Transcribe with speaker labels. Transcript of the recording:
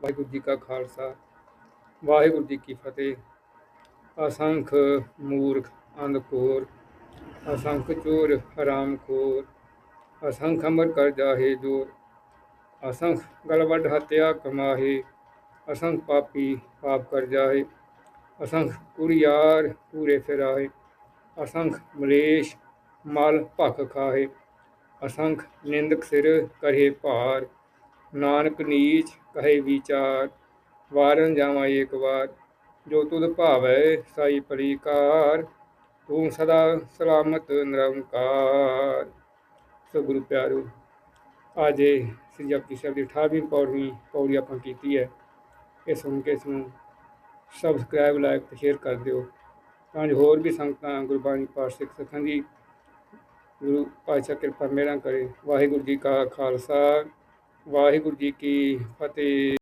Speaker 1: ਵਾਹਿਗੁਰੂ ਜੀ ਕਾ ਖਾਲਸਾ, ਵਾਹਿਗੁਰੂ ਜੀ ਕੀ ਫਤਿਹ। ਅਸੰਖ ਮੂਰਖ, ਅੰਧਕੋਰ, ਅਸੰਖ ਚੋਰ, ਹਰਾਮਖੋਰ, ਅਸੰਖ ਅਮਰ ਕਰ ਜਾਹੇ ਜੋਰ, ਅਸੰਖ ਗਲਵਡ ਹਤਿਆ ਕਮਾਹੇ, ਅਸੰਖ ਪਾਪੀ ਪਾਪ ਕਰ ਜਾਹੇ, ਅਸੰਖ ਕੁੜਿਆਰ ਪੂਰੇ ਫਿਰਾਏ ਅਸੰਖ ਮਲੇਸ਼ ਮਲ ਭਖ ਖਾਹੇ, ਅਸੰਖ ਨਿੰਦਕ ਸਿਰ ਕਰੇ ਭਾਰ, ਨਾਨਕ ਨੀਚ ਕਹੇ ਵਿਚਾਰ, ਵਾਰਨ ਜਾਵਾਂ ਏਕ ਵਾਰ, ਜੋ ਤੁਧ ਭਾਵੈ ਸਾਈ ਪਰਿਕਾਰ, ਤੂੰ ਸਦਾ ਸਲਾਮਤ ਨਿਰੰਕਾਰ। ਸੋ ਗੁਰੂ ਪਿਆਰੋ, ਅੱਜ ਸ੍ਰੀ ਜਪਜੀ ਸਾਹਿਬ ਦੀ 18ਵੀਂ ਪੌੜੀ ਪੌੜੀ ਆਪਾਂ ਕੀਤੀ ਹੈ। ਇਹ ਸੁਣ ਕੇ ਇਸ ਨੂੰ ਸਬਸਕ੍ਰਾਈਬ ਲਾਈਕ ਤੇ ਸ਼ੇਅਰ ਕਰ ਦਿਓ। ਤਾਂ ਜੋ ਹੋਰ ਵੀ ਸੰਗਤਾਂ ਗੁਰਬਾਣੀ ਪਾਠ ਸਿੱਖ ਸਕਣ ਜੀ ਗੁਰੂ ਪਾਤਸ਼ਾਹ ਕਿਰਪਾ ਮੇਰਾ ਕਰੇ। ਵਾਹਿਗੁਰੂ ਜੀ ਕਾ ਖਾਲਸਾ। ਵਾਹਿਗੁਰੂ ਜੀ ਕੀ ਫਤਿਹ।